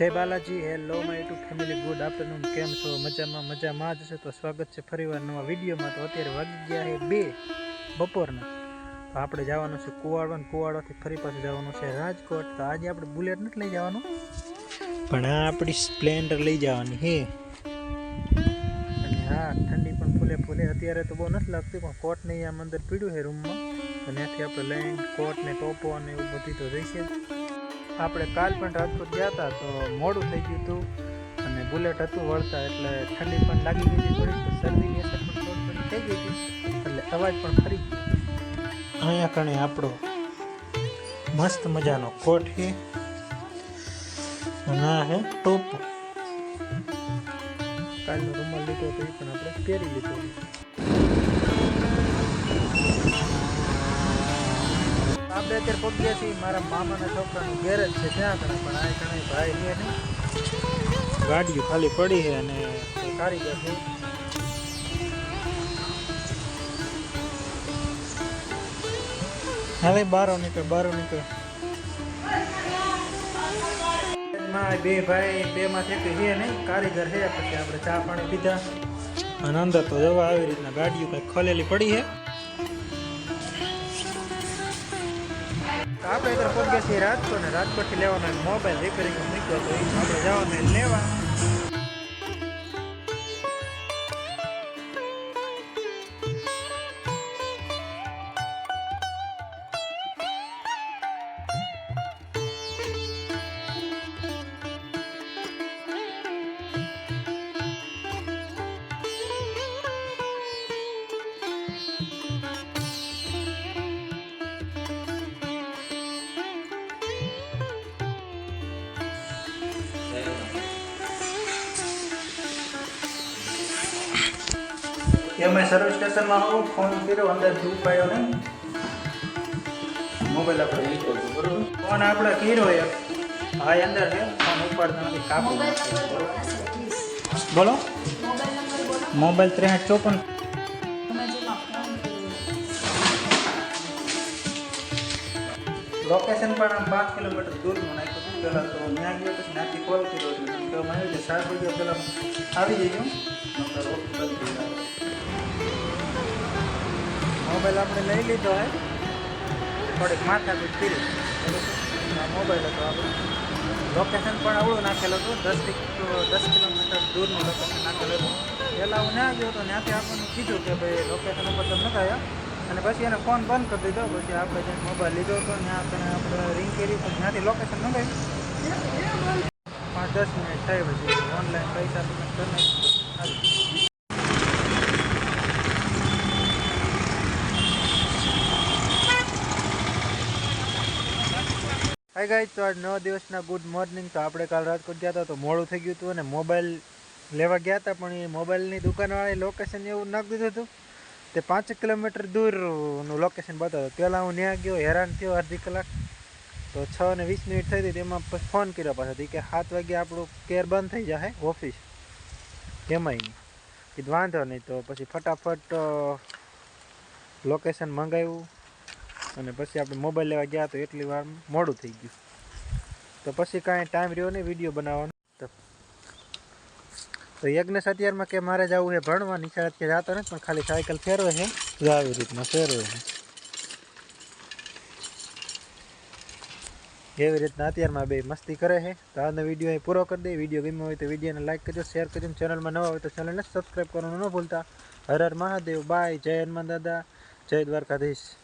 જય Balaji hello my YouTube family good afternoon કેમ છો? મજામાં મજામાં જ છે. તો સ્વાગત છે ફરીવાર નવા વિડીયોમાં. તો અત્યારે વાગી ગયા છે બે, બપોરના. તો આપણે જવાનું છે કુવાડો અને કુવાડોથી ફરી પાછું જવાનું છે રાજકોટ. તો આજે આપણે બુલેટ નથી લઈ જવાનું, પણ આ આપણી સ્પ્લેન્ડર લઈ જવાની હે. અને હા ઠંડી પણ ફૂલે ફૂલે. અત્યારે તો બહુ નથી લાગતી, પણ કોટ ને આમ અંદર પીડ્યું છે રૂમમાં તો ત્યાંથી આપણે લઈને કોટ ને ટોપો અને એવું બધી તો રહેશે. આપણે કાલ પણ રાજકોટ ગયા હતા તો મોડું થઈ ગયું હતું અને બુલેટ હતું વળતા એટલે ઠંડી પણ લાગી ગઈ હતી થોડીક તો શરદીની અસર પણ થોડી થોડી થઈ ગઈ હતી. એટલે અવાજ પણ ફરી ગયો. અહીંયા કણે આપણો મસ્ત મજાનો કોટ છે. અને આ ટોપો. કાલનો રૂમાલ લીધો તો એ પણ આપણે પહેરી લીધો. અત્યારે પગ્યા છીએ મારા મામાના છોકરાનું ગેરેજ છે ત્યાં કણે પણ આ કણે ભાઈ છે ને, ગાડીઓ ખાલી પડી છે અને કારીગર છે. હવે બારો નીકળ બારો નીકળ. બે ભાઈ બે માંથી એક છે નહીં, કારીગર છે. પછી આપણે ચા પાણી પીધા. અને અંદર તો જવા આવી રીતના ગાડીઓ કંઈક ખોલેલી પડી છે. આપણે ઇધર પહોંચ્યા છીએ રાજકોટ ને રાજકોટથી લેવાનો મોબાઈલ રિપેરિંગ મૂક્યો તો આપણે જવાનું લેવા. એમાં સર્વિસ સ્ટેશનમાં હું ફોન કર્યો અંદરથી ઉપાડ્યો ને. મોબાઈલ આપણે લીધો હતો બરોબર? ફોન આપણે કર્યો એક હા એ અંદર છે ફોન ઉપાડતા નથી કાપી. બોલો મોબાઈલ ત્રેસઠ ચોપન લોકેશન પણ આમ પાંચ કિલોમીટર દૂરનું નાખ્યું હતું પહેલાં તો ત્યાં ગયો પછી ત્યાંથી કોલ કર્યો એટલે મને કહેવામાં આવ્યું કે સાત વાગ્યા પહેલાં આવી જજો નંબર ઓફ કરી દીધા મોબાઈલ આપણે લઈ લીધો હે થોડીક માથાકૂટ કરી આ મોબાઈલ હતો આપણો લોકેશન પણ અવળું નાખેલું હતું દસથી દસ કિલોમીટર દૂરનું લોકેશન નાખેલું હતું પહેલાં હું ના ગયો તો ત્યાંથી આપણને કીધું કે ભાઈ લોકેશન ઉપર તમે નતા આવ્યા અને પછી એને ફોન બંધ કરી દીધો, પછી આપણે જે મોબાઈલ લીધો હતો ત્યાં આપણે આપણે રિંગ કરી તો ત્યાંથી લોકેશન મંગાવ્યું. પાંચ દસ મિનિટ થઈ પછી ઓનલાઈન પૈસા પેમેન્ટ કરી નાખ્યું હાય ગાઈસ તો આજ નવ દિવસના ગુડ મોર્નિંગ તો આપણે કાલ રાજકોટ ગયા હતા તો મોડું થઈ ગયું હતું અને મોબાઈલ લેવા ગયા હતા, પણ એ મોબાઈલની દુકાનવાળાએ લોકેશન એવું નાખી દીધું હતું. તે પાંચ કિલોમીટર દૂરનું લોકેશન બતાવતું પહેલાં હું ત્યાં ગયો, હેરાન થયો અડધી કલાક. તો છ ને વીસ મિનિટ થઈ હતી, તેમાં ફોન કર્યો પાછો. કે સાત વાગે આપણું કેર બંધ થઈ જાય ઓફિસ એમાંય નહીં. કીધું વાંધો નહીં તો પછી ફટાફટ લોકેશન મંગાવ્યું. અને પછી આપણે મોબાઈલ લેવા ગયા તો એટલી વાર મોડું થઈ ગયું. તો પછી કાંઈ ટાઈમ રહ્યો નહીં વીડિયો બનાવવાનો. તો યજ્ઞ અત્યારમાં કે મારે જવું છે ભણવા નિશાળત કે જતો નથી પણ ખાલી સાયકલ ફેરવે છે. જો આવી રીતના ફેરવે છે. એવી રીતના અત્યારમાં બે મસ્તી કરે છે. તો આનો વીડિયો અહીં પૂરો કરી દે. વીડિયો ગમ્યો હોય તો વિડીયોને લાઈક કરજો શેર કરજો. ચેનલમાં નવા હોય તો ચેનલને સબસ્ક્રાઈબ કરવાનું ન ભૂલતા. હર હર મહાદેવ. બાય જય હનુમાન દાદા. જય દ્વારકાધીશ.